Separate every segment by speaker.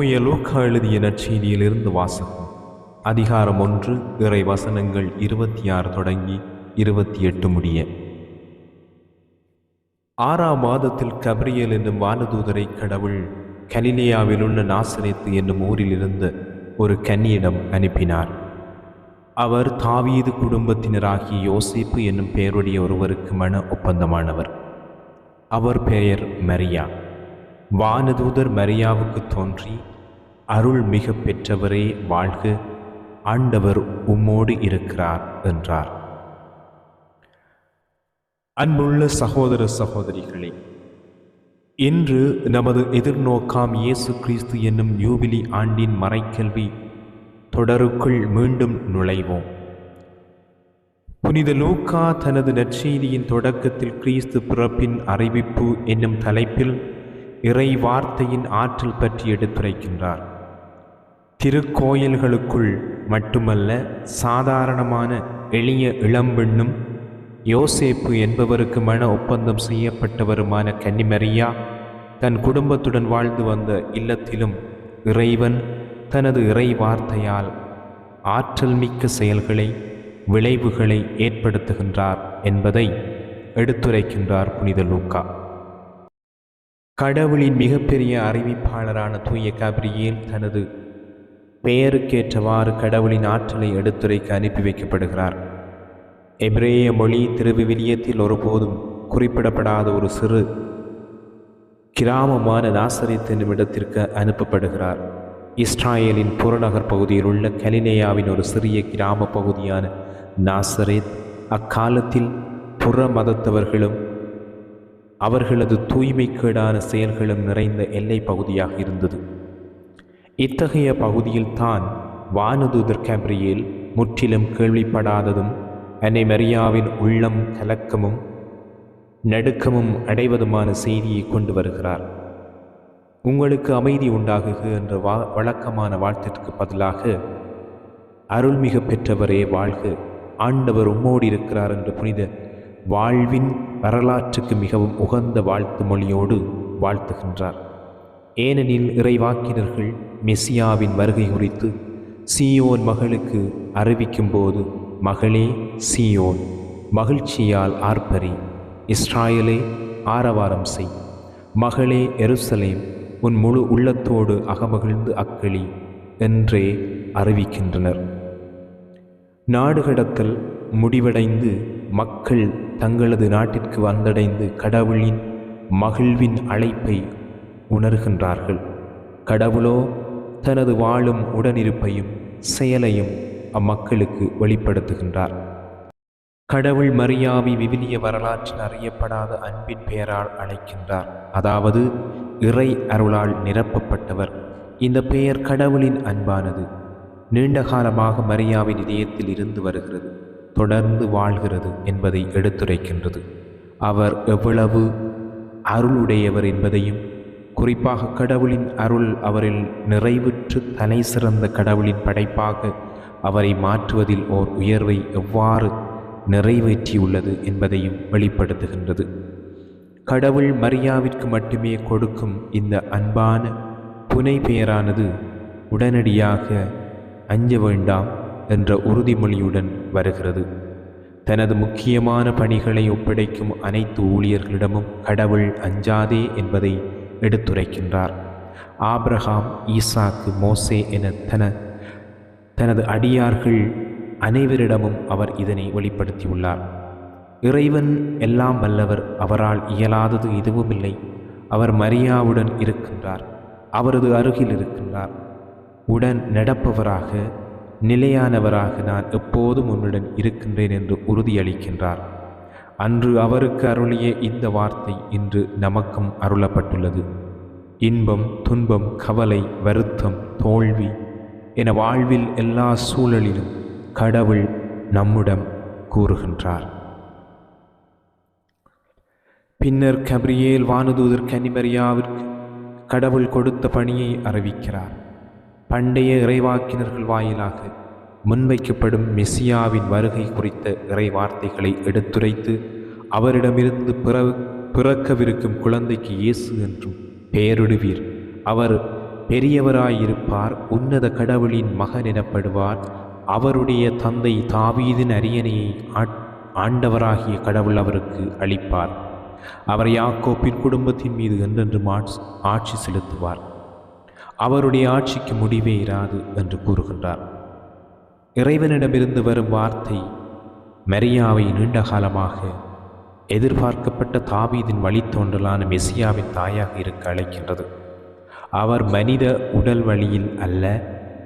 Speaker 1: தூய லூக்கா எழுதிய நற்செய்தியிலிருந்து வாசகம். அதிகாரம் ஒன்று இறை வசனங்கள் இருபத்தி ஆறு தொடங்கி இருபத்தி எட்டு முடிய. ஆறாம் மாதத்தில் கபரியல் என்னும் வானதூதரை கடவுள் கலிலேயாவில் உள்ள நாசரேத்து என்னும் ஊரிலிருந்து ஒரு கன்னியிடம் அனுப்பினார். அவர் தாவீது குடும்பத்தினராகிய யோசிப்பு என்னும் பெயருடைய ஒருவருக்கு மன ஒப்பந்தமானவர். அவர் பெயர் மரியா. வானதூதர் மரியாவுக்கு தோன்றி அருள் மிக பெற்றவரே வாழ்க ஆண்டவர் உம்மோடு இருக்கிறார் என்றார். அன்புள்ள சகோதர சகோதரிகளே இன்று நமது எதிர்நோக்காம் இயேசு கிறிஸ்து என்னும் யூபிலி ஆண்டின் மறைக்கல்வி தொடருக்குள் மீண்டும் நுழைவோம். புனித லூக்கா தனது நற்செய்தியின் தொடக்கத்தில் கிறிஸ்து பிறப்பின் அறிவிப்பு என்னும் தலைப்பில் இறை வார்த்தையின் ஆற்றல் பற்றி எடுத்துரைக்கின்றார். திருக்கோயில்களுக்குள் மட்டுமல்ல சாதாரணமான எளிய இளம்பெண்ணும் யோசேப்பு என்பவருக்கு மன ஒப்பந்தம் செய்யப்பட்டவருமான கன்னிமரியா தன் குடும்பத்துடன் வாழ்ந்து வந்த இல்லத்திலும் இறைவன் தனது இறை வார்த்தையால் ஆற்றல் மிக்க செயல்களை விளைவுகளை ஏற்படுத்துகின்றார் என்பதை எடுத்துரைக்கின்றார் புனித லூக்கா. கடவுளின் மிகப்பெரிய அறிவிப்பாளரான தூய கபிரியேல் தனது பெயருக்கேற்றவாறு கடவுளின் ஆற்றலை எடுத்துரைக்க அனுப்பி வைக்கப்படுகிறார். எபிரேய மொழி திருவிவிலியத்தில் ஒருபோதும் குறிப்பிடப்படாத ஒரு சிறு கிராமமான நாசரித் என்னும் இடத்திற்கு அனுப்பப்படுகிறார். இஸ்ராயலின் புறநகர் பகுதியில் உள்ள கலினேயாவின் ஒரு சிறிய கிராம பகுதியான நாசரேத் அக்காலத்தில் புற மதத்தவர்களும் அவர்களது தூய்மைக்கேடான செயல்களும் நிறைந்த எல்லை பகுதியாக இருந்தது. இத்தகைய பகுதியில் தான் வானதூதர் கேப்ரியேல் முற்றிலும் கேள்விப்படாததும் அன்னை மரியாவின் உள்ளம் கலக்கமும் நடுக்கமும் அடைவதுமான செய்தியை கொண்டு வருகிறார். உங்களுக்கு அமைதி உண்டாகுக என்ற வா வழக்கமான வாழ்த்திற்கு பதிலாக அருள்மிகு பெற்றவரே வாழ்க ஆண்டவர் உம்மோடு இருக்கிறார் என்ற புனித வாழ்வின் வரலாற்றுக்கு மிகவும் உகந்த வாழ்த்து மொழியோடு வாழ்த்துகின்றார். ஏனெனில் இறைவாக்கினர்கள் மெசியாவின் வருகை குறித்து சியோன் மகளுக்கு அறிவிக்கும்போது மகளே சியோன் மகிழ்ச்சியால் ஆர்ப்பரி. இஸ்ராயலே ஆரவாரம் செய். மகளே எருசலேம் உன் முழு உள்ளத்தோடு அகமகிழ்ந்து அக்களி என்றே அறிவிக்கின்றனர். நாடு கடத்தல் முடிவடைந்து மக்கள் தங்களது நாட்டிற்கு வந்தடைந்து கடவுளின் மகிழ்வின் அழைப்பை உணர்கின்றார்கள். கடவுளோ தனது வாழும் உடனிருப்பையும் செயலையும் அம்மக்களுக்கு வெளிப்படுத்துகின்றார். கடவுள் மரியாவி விவிலிய வரலாற்றில் அறியப்படாத அன்பின் பெயரால் அழைக்கின்றார். அதாவது இறை அருளால் நிரப்பப்பட்டவர். இந்த பெயர் கடவுளின் அன்பானது. நீண்ட காலமாக மரியாவின் இதயத்தில் இருந்து வருகிறது. தொடர்ந்து வாழ்கிறது என்பதை எடுத்துரைக்கின்றது. அவர் எவ்வளவு அருளுடையவர் என்பதையும் குறிப்பாக கடவுளின் அருள் அவரில் நிறைவுற்று தலை சிறந்த கடவுளின் படைப்பாக அவரை மாற்றுவதில் ஓர் உயர்வை எவ்வாறு நிறைவேற்றியுள்ளது என்பதையும் வெளிப்படுத்துகின்றது. கடவுள் மரியாவிற்கு மட்டுமே கொடுக்கும் இந்த அன்பான புனை பெயரானது உடனடியாக அஞ்ச வேண்டாம் என்ற உறுதிமொழியுடன் வருகிறது. தனது முக்கியமான பணிகளை ஒப்படைக்கும் அனைத்து ஊழியர்களிடமும் கடவுள் அஞ்சாதே என்பதை எடுத்துரைக்கின்றார். ஆப்ரஹாம் ஈசாக்கு மோசே என தன தனது அடியார்கள் அனைவரிடமும் அவர் இதனை வெளிப்படுத்தியுள்ளார். இறைவன் எல்லாம் வல்லவர் அவரால் இயலாதது எதுவுமில்லை. அவர் மரியாவுடன் இருக்கின்றார். அவரது அருகில் இருக்கின்றார். உடன் நடப்பவராக நிலையானவராக நான் எப்போதும் உன்னுடன் இருக்கின்றேன் என்று உறுதியளிக்கின்றார். அன்று அவருக்கு அருளிய இந்த வார்த்தை இன்று நமக்கும் அருளப்பட்டுள்ளது. இன்பம் துன்பம் கவலை வருத்தம் தோல்வி என வாழ்வில் எல்லா சூழலிலும் கடவுள் நம்முடம் கூறுகின்றார். பின்னர் கபிரியேல் வானதூதர் கனிமரியாவிற்கு கடவுள் கொடுத்த பணியை அறிவிக்கிறார். பண்டைய இறைவாக்கினர்கள் வாயிலாக முன்வைக்கப்படும் மெசியாவின் வருகை குறித்த இறை வார்த்தைகளை எடுத்துரைத்து அவரிடமிருந்து பிற பிறக்கவிருக்கும் குழந்தைக்கு இயேசு என்றும் பெயரிடுவீர். அவர் பெரியவராயிருப்பார் உன்னத கடவுளின் மகன் எனப்படுவார். அவருடைய தந்தை தாவீதின் அரியணையை ஆட்- ஆண்டவராகிய கடவுள் அவருக்கு அளிப்பார். அவர் யாக்கோப்பின் குடும்பத்தின் மீது என்றென்றும் ஆட்சி செலுத்துவார். அவருடைய ஆட்சிக்கு முடிவே இராது என்று கூறுகின்றார். இறைவனிடமிருந்து வரும் வார்த்தை மரியாவை நீண்ட காலமாக எதிர்பார்க்கப்பட்ட தாவீதின் வழித்தோன்றலான மெசியாவின் தாயாக இருக்க அழைக்கின்றது. அவர் மனித உடல் வழியில் அல்ல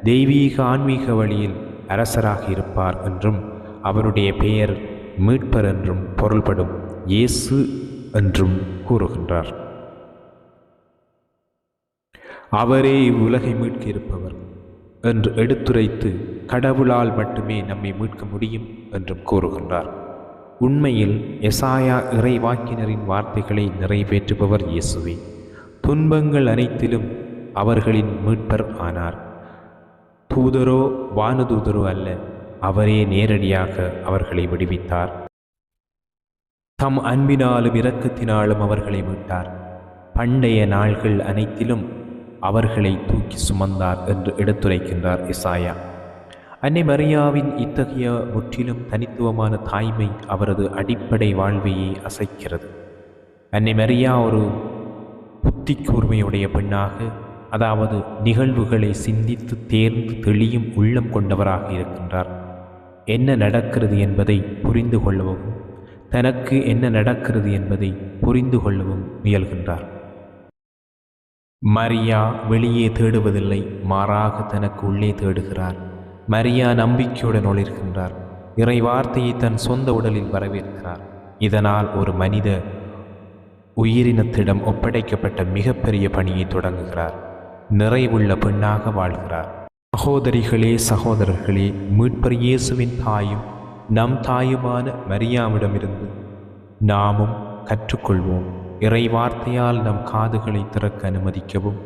Speaker 1: தெய்வீக ஆன்மீக வழியில் அரசராக இருப்பார் என்றும் அவருடைய பெயர் மீட்பர் என்றும் பொருள்படும் இயேசு என்றும் கூறுகின்றார். அவரே இவ்வுலகை மீட்க இருப்பவர் என்று எடுத்துரைத்து கடவுளால் மட்டுமே நம்மை மீட்க முடியும் என்றும் கூறுகின்றார். உண்மையில் எசாயா இறைவாக்கினரின் வார்த்தைகளை நிறைவேற்றுபவர் இயேசுவே. துன்பங்கள் அனைத்திலும் அவர்களின் மீட்பர் ஆனார். தூதரோ வானதூதரோ அல்ல அவரே நேரடியாக அவர்களை விடுவித்தார். தம் அன்பினாலும் இரக்கத்தினாலும் அவர்களை மீட்டார். பண்டைய நாள்கள் அனைத்திலும் அவர்களை தூக்கி சுமந்தார் என்று எடுத்துரைக்கின்றார் இசாயா அன்னை மரியாவின் இத்தகைய முற்றிலும் தனித்துவமான தாய்மை அவரது அடிப்படை வாழ்வையே அசைக்கிறது. அன்னை மரியா ஒரு புத்தி கூர்மையுடைய பெண்ணாக அதாவது நிகழ்வுகளை சிந்தித்து தேர்ந்து தெளியும் உள்ளம் கொண்டவராக இருக்கின்றார். என்ன நடக்கிறது என்பதை புரிந்து கொள்ளவும் தனக்கு என்ன நடக்கிறது என்பதை புரிந்து கொள்ளவும் முயல்கின்றார். மரியா வெளியே தேடுவதில்லை மாறாக தனக்கு உள்ளே தேடுகிறார். மரியா நம்பிக்கையுடன் ஒளிர்கின்றார். இறை வார்த்தையை தன் சொந்த உடலில் வரவேற்கிறார். இதனால் ஒரு மனித உயிரினத்திடம் ஒப்படைக்கப்பட்ட மிகப்பெரிய பணியை தொடங்குகிறார். நிறைவுள்ள பெண்ணாக வாழ்கிறார். சகோதரிகளே சகோதரர்களே மீட்பர் இயேசுவின் தாயும் நம் தாயுமான மரியாவிடமிருந்து நாமும் கற்றுக்கொள்வோம். இறை வார்த்தையால் நம் காதுகளை திறக்க அனுமதிக்கவும்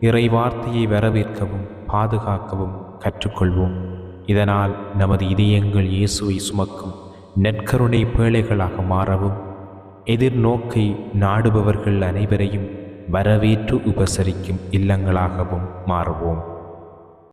Speaker 1: இறை வார்த்தையை வரவேற்கவும் பாதுகாக்கவும் கற்றுக்கொள்வோம். இதனால் நமது இதயங்கள் இயேசுவை சுமக்கும் நெற்கருணை பேழைகளாக மாறவும். எதிர்நோக்கை நாடுபவர்கள் அனைவரையும் வரவேற்று உபசரிக்கும் இல்லங்களாகவும் மாறுவோம்.